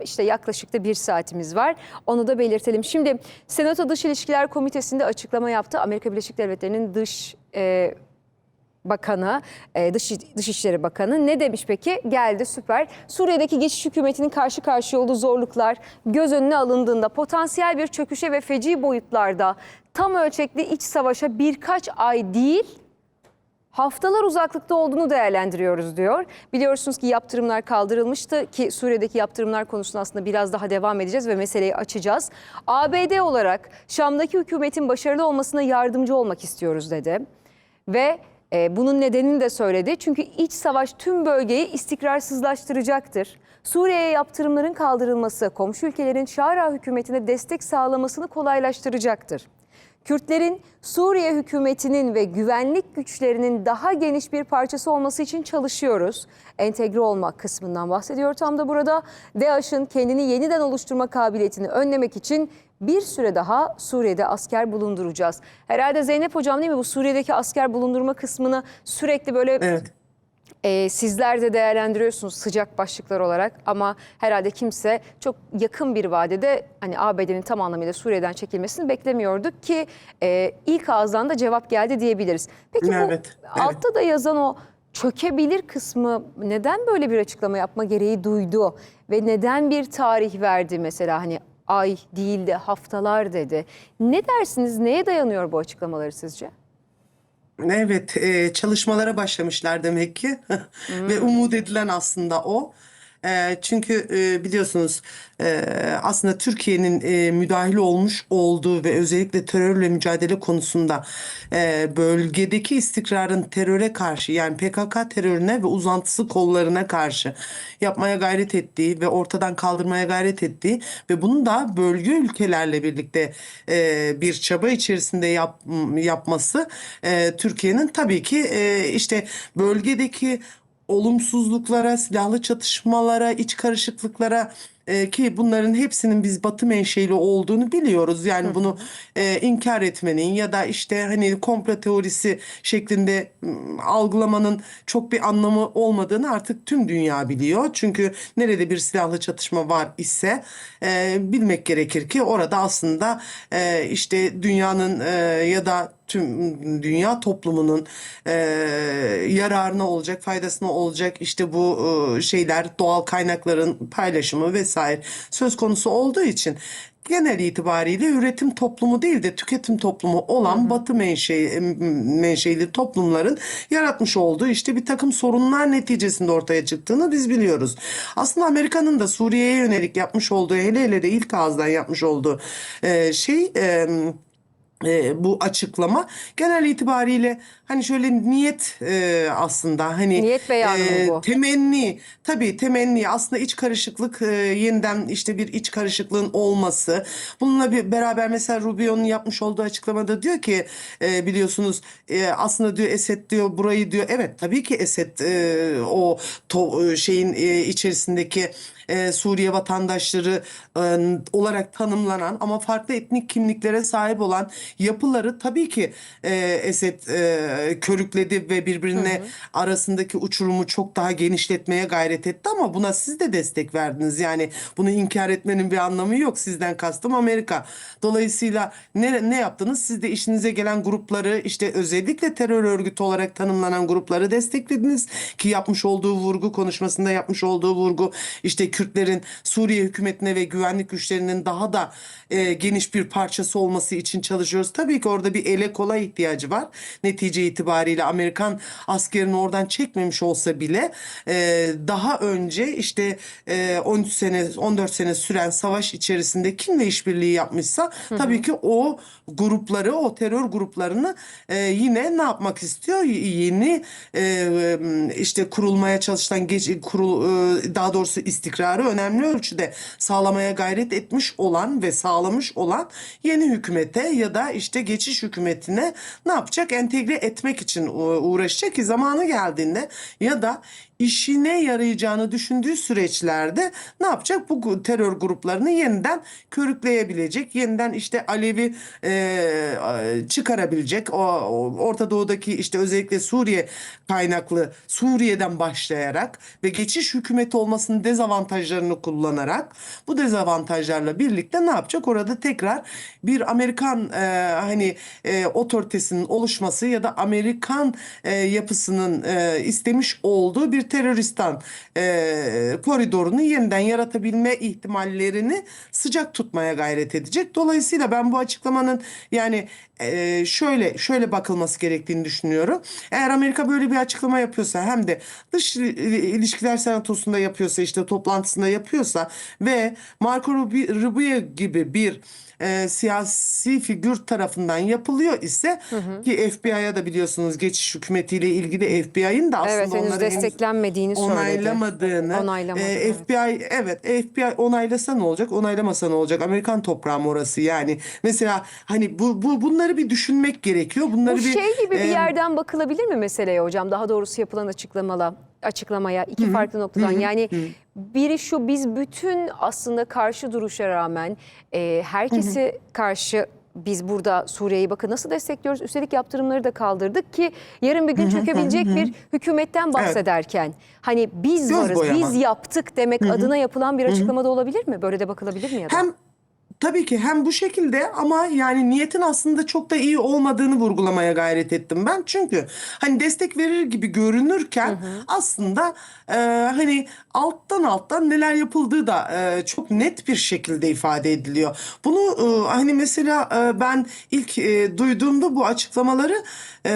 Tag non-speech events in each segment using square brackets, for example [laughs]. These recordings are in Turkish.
İşte yaklaşık da bir saatimiz var. Onu da belirtelim. Şimdi Senato Dış İlişkiler Komitesi'nde açıklama yaptı. Amerika Birleşik Devletleri'nin dış e, bakanı, e, dış, Dışişleri Bakanı ne demiş peki? Geldi süper. Suriye'deki geçiş hükümetinin karşı karşıya olduğu zorluklar göz önüne alındığında potansiyel bir çöküşe ve feci boyutlarda tam ölçekli iç savaşa birkaç ay değil haftalar uzaklıkta olduğunu değerlendiriyoruz diyor. Biliyorsunuz ki yaptırımlar kaldırılmıştı ki Suriye'deki yaptırımlar konusunda aslında biraz daha devam edeceğiz ve meseleyi açacağız. ABD olarak Şam'daki hükümetin başarılı olmasına yardımcı olmak istiyoruz dedi. Ve e, bunun nedenini de söyledi. Çünkü iç savaş tüm bölgeyi istikrarsızlaştıracaktır. Suriye'ye yaptırımların kaldırılması komşu ülkelerin Şara hükümetine destek sağlamasını kolaylaştıracaktır. Kürtlerin Suriye hükümetinin ve güvenlik güçlerinin daha geniş bir parçası olması için çalışıyoruz. Entegre olmak kısmından bahsediyor tam da burada. DAEŞ'ın kendini yeniden oluşturma kabiliyetini önlemek için bir süre daha Suriye'de asker bulunduracağız. Herhalde Zeynep Hocam değil mi bu Suriye'deki asker bulundurma kısmını sürekli böyle Evet. E, sizler de değerlendiriyorsunuz sıcak başlıklar olarak ama herhalde kimse çok yakın bir vadede hani ABD'nin tam anlamıyla Suriye'den çekilmesini beklemiyorduk ki e, ilk ağızdan da cevap geldi diyebiliriz. Peki bu Evet, evet. altta da yazan o çökebilir kısmı neden böyle bir açıklama yapma gereği duydu ve neden bir tarih verdi mesela hani ay değil de haftalar dedi. Ne dersiniz neye dayanıyor bu açıklamaları sizce? Evet, e, çalışmalara başlamışlar demek ki [laughs] ve umut edilen aslında o. E, çünkü e, biliyorsunuz e, aslında Türkiye'nin e, müdahil olmuş olduğu ve özellikle terörle mücadele konusunda e, bölgedeki istikrarın teröre karşı yani PKK terörüne ve uzantısı kollarına karşı yapmaya gayret ettiği ve ortadan kaldırmaya gayret ettiği ve bunu da bölge ülkelerle birlikte e, bir çaba içerisinde yap, yapması e, Türkiye'nin tabii ki e, işte bölgedeki olumsuzluklara, silahlı çatışmalara, iç karışıklıklara e, ki bunların hepsinin biz Batı menşeli olduğunu biliyoruz. Yani bunu e, inkar etmenin ya da işte hani komplo teorisi şeklinde m, algılamanın çok bir anlamı olmadığını artık tüm dünya biliyor. Çünkü nerede bir silahlı çatışma var ise e, bilmek gerekir ki orada aslında e, işte dünyanın e, ya da tüm dünya toplumunun e, yararına olacak, faydasına olacak işte bu e, şeyler doğal kaynakların paylaşımı vesaire söz konusu olduğu için genel itibariyle üretim toplumu değil de tüketim toplumu olan batı menşe, menşeli toplumların yaratmış olduğu işte bir takım sorunlar neticesinde ortaya çıktığını biz biliyoruz. Aslında Amerika'nın da Suriye'ye yönelik yapmış olduğu hele hele de ilk ağızdan yapmış olduğu e, şey e, e, bu açıklama genel itibariyle hani şöyle niyet e, aslında hani Niyet beyanı e, bu? temenni tabii temenni aslında iç karışıklık e, yeniden işte bir iç karışıklığın olması bununla bir beraber mesela Rubio'nun yapmış olduğu açıklamada diyor ki e, biliyorsunuz e, aslında diyor Esed diyor burayı diyor evet tabii ki Esed e, o to, e, şeyin e, içerisindeki e, Suriye vatandaşları e, olarak tanımlanan ama farklı etnik kimliklere sahip olan yapıları tabii ki e, Esed e, körükledi ve birbirine arasındaki uçurumu çok daha genişletmeye gayret etti ama buna siz de destek verdiniz. Yani bunu inkar etmenin bir anlamı yok. Sizden kastım Amerika. Dolayısıyla ne, ne yaptınız? Siz de işinize gelen grupları işte özellikle terör örgütü olarak tanımlanan grupları desteklediniz ki yapmış olduğu vurgu konuşmasında yapmış olduğu vurgu işte Kürtlerin Suriye hükümetine ve güvenlik güçlerinin daha da e, geniş bir parçası olması için çalışıyoruz. Tabii ki orada bir ele kola ihtiyacı var. Netice itibariyle Amerikan askerini oradan çekmemiş olsa bile e, daha önce işte e, 13 sene 14 sene süren savaş içerisinde kimle işbirliği yapmışsa tabii ki o grupları o terör gruplarını e, yine ne yapmak istiyor? Yeni e, işte kurulmaya çalışılan geç, kurul e, daha doğrusu istikrarı önemli ölçüde sağlamaya gayret etmiş olan ve sağlamış olan yeni hükümete ya da işte geçiş hükümetine ne yapacak? Entegre etmek için u- uğraşacak ki zamanı geldiğinde ya da işine yarayacağını düşündüğü süreçlerde ne yapacak? Bu terör gruplarını yeniden körükleyebilecek, yeniden işte Alevi e, çıkarabilecek. O, o Orta Doğu'daki işte özellikle Suriye kaynaklı Suriye'den başlayarak ve geçiş hükümeti olmasının dezavantajlarını kullanarak bu dezavantajlarla birlikte ne yapacak? Orada tekrar bir Amerikan e, hani e, otoritesinin oluşması ya da Amerikan e, yapısının e, istemiş olduğu bir teröristan e, koridorunu yeniden yaratabilme ihtimallerini sıcak tutmaya gayret edecek. Dolayısıyla ben bu açıklamanın yani e, şöyle şöyle bakılması gerektiğini düşünüyorum. Eğer Amerika böyle bir açıklama yapıyorsa hem de dış il- ilişkiler senatosunda yapıyorsa işte toplantısında yapıyorsa ve Marco Rubi- Rubio gibi bir e, siyasi figür tarafından yapılıyor ise ki FBI'ya da biliyorsunuz geçiş hükümetiyle ilgili FBI'nin de aslında Evet henüz onları desteklenmediğini onaylamadığını Onaylamadı, e, evet. FBI evet FBI onaylasa ne olacak? Onaylamasa ne olacak? Amerikan toprağı orası yani? Mesela hani bu, bu bunları bir düşünmek gerekiyor bunları Bu bir şey gibi bir e, yerden bakılabilir mi meseleye hocam? Daha doğrusu yapılan açıklamala açıklamaya iki farklı noktadan. Yani biri şu biz bütün aslında karşı duruşa rağmen e, herkesi karşı biz burada Suriye'yi bakın nasıl destekliyoruz. Üstelik yaptırımları da kaldırdık ki yarın bir gün çökebilecek bir hükümetten bahsederken hani biz Göz varız, boyama. biz yaptık demek adına yapılan bir açıklamada olabilir mi? Böyle de bakılabilir mi ya da? hem tabii ki hem bu şekilde ama yani niyetin aslında çok da iyi olmadığını vurgulamaya gayret ettim ben. Çünkü hani destek verir gibi görünürken aslında e, hani alttan alttan neler yapıldığı da e, çok net bir şekilde ifade ediliyor. Bunu e, hani mesela e, ben ilk e, duyduğumda bu açıklamaları e,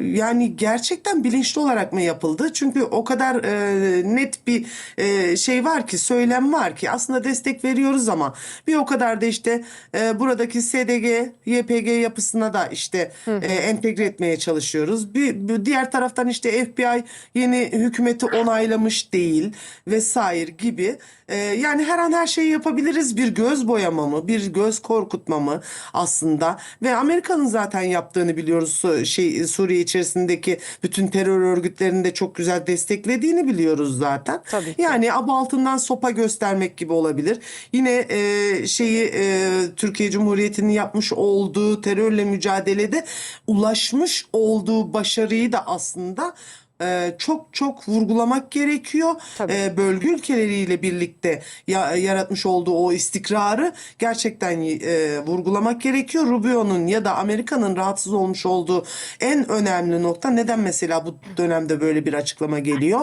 yani gerçekten bilinçli olarak mı yapıldı? Çünkü o kadar e, net bir e, şey var ki söylem var ki aslında destek veriyoruz ama bir o kadar da işte e, buradaki SDG, YPG yapısına da işte e, entegre etmeye çalışıyoruz. Bir, bir diğer taraftan işte FBI yeni hükümeti onaylamış değil vesaire gibi. E, yani her an her şeyi yapabiliriz. Bir göz boyama mı, bir göz korkutma mı aslında ve Amerika'nın zaten yaptığını biliyoruz. Şey Suriye içerisindeki bütün terör örgütlerini de çok güzel desteklediğini biliyoruz zaten. Tabii ki. Yani aba altından sopa göstermek gibi olabilir. Yine e, şeyi e, Türkiye Cumhuriyeti'nin yapmış olduğu terörle mücadelede ulaşmış olduğu başarıyı da aslında e, çok çok vurgulamak gerekiyor. Tabii. E, bölge ülkeleriyle birlikte ya- yaratmış olduğu o istikrarı gerçekten e, vurgulamak gerekiyor. Rubio'nun ya da Amerika'nın rahatsız olmuş olduğu en önemli nokta neden mesela bu dönemde böyle bir açıklama geliyor?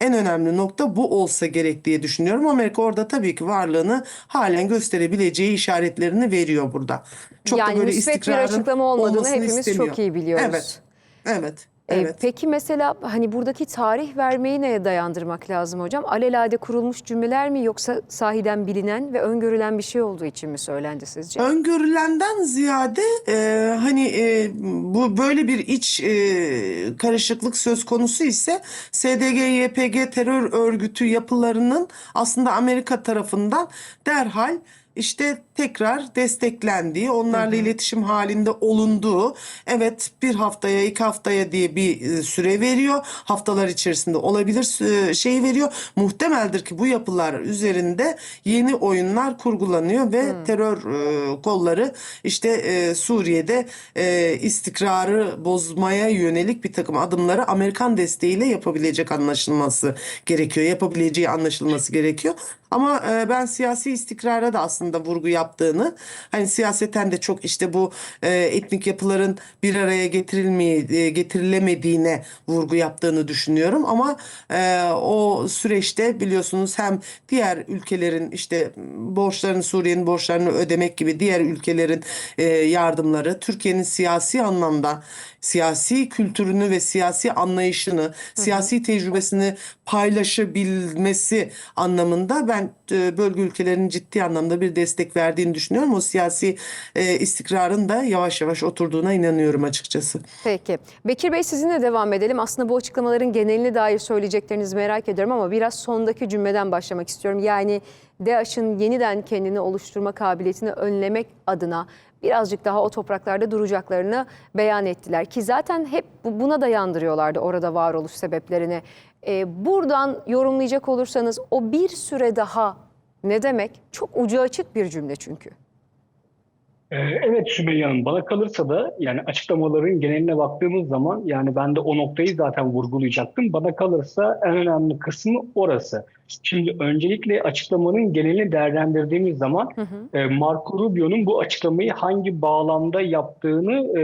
En önemli nokta bu olsa gerek diye düşünüyorum. Amerika orada tabii ki varlığını halen gösterebileceği işaretlerini veriyor burada. Çok Yani da böyle müsbet bir açıklama olmadığını hepimiz istemiyor. çok iyi biliyoruz. Evet. Evet. Ee, Evet. Peki mesela hani buradaki tarih vermeyi neye dayandırmak lazım hocam? Alelade kurulmuş cümleler mi yoksa sahiden bilinen ve öngörülen bir şey olduğu için mi söylendi sizce? Öngörülenden ziyade e, hani e, bu böyle bir iç e, karışıklık söz konusu ise SDG, YPG terör örgütü yapılarının aslında Amerika tarafından derhal işte tekrar desteklendiği, onlarla iletişim halinde olunduğu, evet bir haftaya, iki haftaya diye bir e, süre veriyor. Haftalar içerisinde olabilir e, şey veriyor. Muhtemeldir ki bu yapılar üzerinde yeni oyunlar kurgulanıyor ve terör e, kolları işte e, Suriye'de e, istikrarı bozmaya yönelik bir takım adımları Amerikan desteğiyle yapabilecek anlaşılması gerekiyor. Yapabileceği anlaşılması gerekiyor. Ama e, ben siyasi istikrara da aslında vurgu yaptığını, hani siyaseten de çok işte bu e, etnik yapıların bir araya getirilmeye e, getirilemediğine vurgu yaptığını düşünüyorum. Ama e, o süreçte biliyorsunuz hem diğer ülkelerin işte borçlarını Suriye'nin borçlarını ödemek gibi diğer ülkelerin e, yardımları, Türkiye'nin siyasi anlamda siyasi kültürünü ve siyasi anlayışını, siyasi tecrübesini paylaşabilmesi anlamında ben e, bölge ülkelerinin ciddi anlamda bir Destek verdiğini düşünüyorum. O siyasi e, istikrarın da yavaş yavaş oturduğuna inanıyorum açıkçası. Peki. Bekir Bey sizinle devam edelim. Aslında bu açıklamaların geneline dair söyleyeceklerinizi merak ediyorum ama biraz sondaki cümleden başlamak istiyorum. Yani DAEŞ'ın yeniden kendini oluşturma kabiliyetini önlemek adına birazcık daha o topraklarda duracaklarını beyan ettiler. Ki zaten hep bu- buna dayandırıyorlardı orada varoluş sebeplerini. Ee, buradan yorumlayacak olursanız o bir süre daha ne demek? Çok ucu açık bir cümle çünkü. Ee, Evet Sümeyye Hanım bana kalırsa da yani açıklamaların geneline baktığımız zaman yani ben de o noktayı zaten vurgulayacaktım. Bana kalırsa en önemli kısmı orası. Şimdi öncelikle açıklamanın genelini değerlendirdiğimiz zaman e, Marco Rubio'nun bu açıklamayı hangi bağlamda yaptığını e,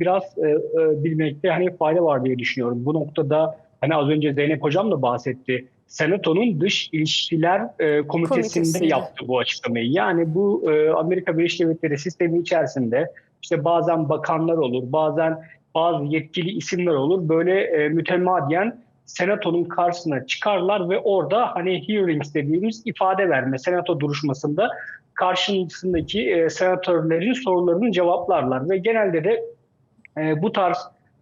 biraz e, e, bilmekte hani fayda var diye düşünüyorum. Bu noktada hani az önce Zeynep Hocam da bahsetti. Senato'nun dış ilişkiler e, komitesinde, Komitesinde. yaptı bu açıklamayı. Yani bu e, Amerika Birleşik Devletleri sistemi içerisinde işte bazen bakanlar olur, bazen bazı yetkili isimler olur. Böyle e, mütemadiyen Senato'nun karşısına çıkarlar ve orada hani hearings dediğimiz ifade verme, Senato duruşmasında karşısındaki e, senatörlerin sorularını cevaplarlar ve genelde de e, bu tarz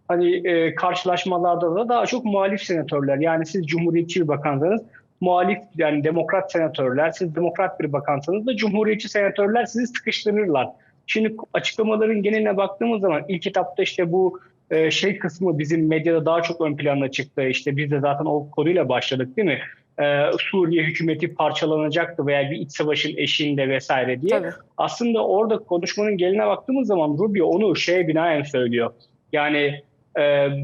hani e, karşılaşmalarda da daha çok muhalif senatörler yani siz cumhuriyetçi bir bakansanız muhalif yani demokrat senatörler siz demokrat bir bakansanız da cumhuriyetçi senatörler sizi sıkıştırırlar. Şimdi açıklamaların geneline baktığımız zaman ilk etapta işte bu e, şey kısmı bizim medyada daha çok ön plana çıktı. İşte biz de zaten o konuyla başladık değil mi? E, Suriye hükümeti parçalanacaktı veya bir iç savaşın eşiğinde vesaire diye. Tabii. Aslında orada konuşmanın geline baktığımız zaman Rubio onu şeye binaen söylüyor. Yani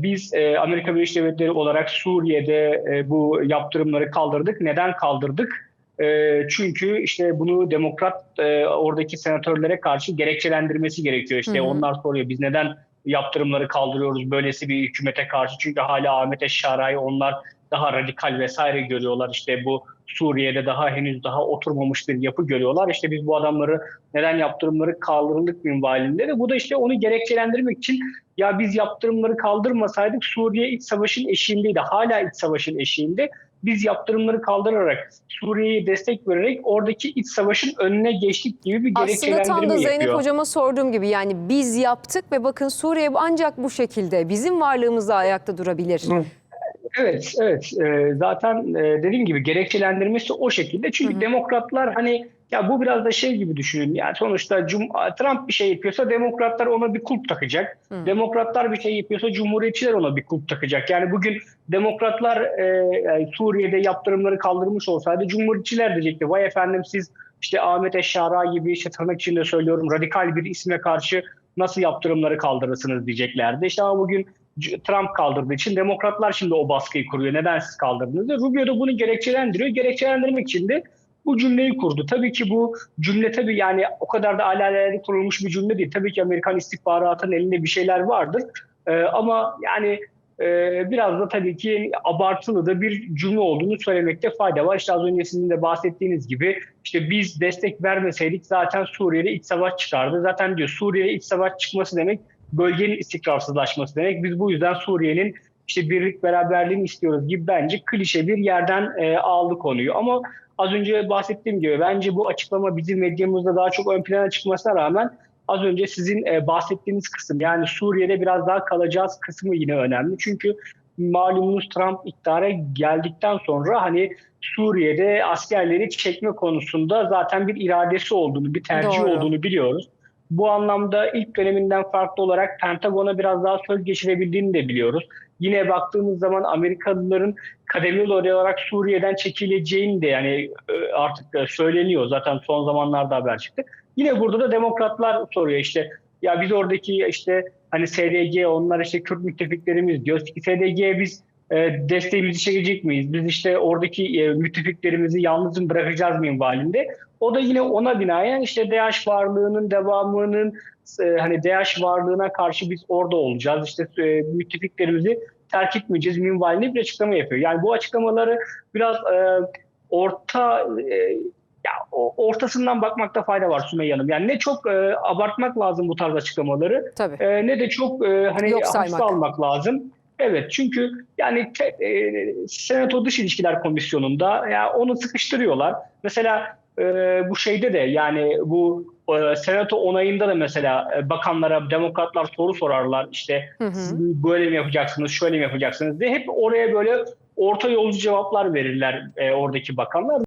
biz e, Amerika Birleşik Devletleri olarak Suriye'de e, bu yaptırımları kaldırdık. Neden kaldırdık? E, çünkü işte bunu demokrat e, oradaki senatörlere karşı gerekçelendirmesi gerekiyor. İşte Hı hı. onlar soruyor biz neden yaptırımları kaldırıyoruz böylesi bir hükümete karşı? Çünkü hala Ahmet Eşşara'yı onlar daha radikal vesaire görüyorlar. İşte bu Suriye'de daha henüz daha oturmamış bir yapı görüyorlar. İşte biz bu adamları neden yaptırımları kaldırıldık minvalinde de bu da işte onu gerekçelendirmek için ya biz yaptırımları kaldırmasaydık Suriye iç savaşın eşiğindeydi. Hala iç savaşın eşiğinde. Biz yaptırımları kaldırarak Suriye'ye destek vererek oradaki iç savaşın önüne geçtik gibi bir Aslında gerekçelendirme tam da Zeynep yapıyor. hocama sorduğum gibi yani biz yaptık ve bakın Suriye ancak bu şekilde bizim varlığımızla ayakta durabilir. Hı. Evet, evet. Ee, zaten e, dediğim gibi gerekçelendirmesi o şekilde. Çünkü demokratlar hani ya bu biraz da şey gibi düşünün. Yani sonuçta Cum- Trump bir şey yapıyorsa demokratlar ona bir kulp takacak. Hı. Demokratlar bir şey yapıyorsa cumhuriyetçiler ona bir kulp takacak. Yani bugün demokratlar e, yani Suriye'de yaptırımları kaldırmış olsaydı cumhuriyetçiler diyecekti. Vay efendim siz işte Ahmet Eşşara gibi işte tırnak içinde söylüyorum radikal bir isme karşı nasıl yaptırımları kaldırırsınız diyeceklerdi. İşte ama bugün Trump kaldırdığı için demokratlar şimdi o baskıyı kuruyor. Neden siz kaldırdınız? Ve Rubio da bunu gerekçelendiriyor. Gerekçelendirmek için de bu cümleyi kurdu. Tabii ki bu cümle tabii yani o kadar da alelade kurulmuş bir cümle değil. Tabii ki Amerikan istihbaratının elinde bir şeyler vardır. Ee, ama yani biraz da tabii ki abartılı da bir cümle olduğunu söylemekte fayda var. İşte az önce sizin de bahsettiğiniz gibi işte biz destek vermeseydik zaten Suriye'de iç savaş çıkardı. Zaten diyor Suriye'de iç savaş çıkması demek bölgenin istikrarsızlaşması demek. Biz bu yüzden Suriye'nin işte birlik beraberliğini istiyoruz gibi bence klişe bir yerden e, aldı konuyu. Ama az önce bahsettiğim gibi bence bu açıklama bizim medyamızda daha çok ön plana çıkmasına rağmen az önce sizin e, bahsettiğiniz kısım yani Suriye'de biraz daha kalacağız kısmı yine önemli. Çünkü malumunuz Trump iktidara geldikten sonra hani Suriye'de askerleri çekme konusunda zaten bir iradesi olduğunu, bir tercih Doğru. olduğunu biliyoruz. Bu anlamda ilk döneminden farklı olarak Pentagon'a biraz daha söz geçirebildiğini de biliyoruz. Yine baktığımız zaman Amerikalıların kademeli olarak Suriye'den çekileceğini de yani e, artık e, söyleniyor. Zaten son zamanlarda haber çıktı. Yine burada da demokratlar soruyor işte ya biz oradaki işte hani SDG onlar işte Kürt müttefiklerimiz diyor. SDG'ye biz e, desteğimizi çekecek miyiz? Biz işte oradaki e, müttefiklerimizi yalnız mı bırakacağız minvalinde. O da yine ona binaen işte DH varlığının devamının e, hani DH varlığına karşı biz orada olacağız. İşte e, müttefiklerimizi terk etmeyeceğiz minvalinde bir açıklama yapıyor. Yani bu açıklamaları biraz e, orta e, ya ortasından bakmakta fayda var Sümeyye Hanım. Yani ne çok e, abartmak lazım bu tarz açıklamaları Tabii. e, ne de çok e, hani Yok almak lazım. Evet çünkü yani te, e, Senato Dış İlişkiler Komisyonu'nda ya onu sıkıştırıyorlar. Mesela e, bu şeyde de yani bu e, senato onayında da mesela e, bakanlara demokratlar soru sorarlar işte siz böyle mi yapacaksınız şöyle mi yapacaksınız diye hep oraya böyle orta yolcu cevaplar verirler e, oradaki bakanlar.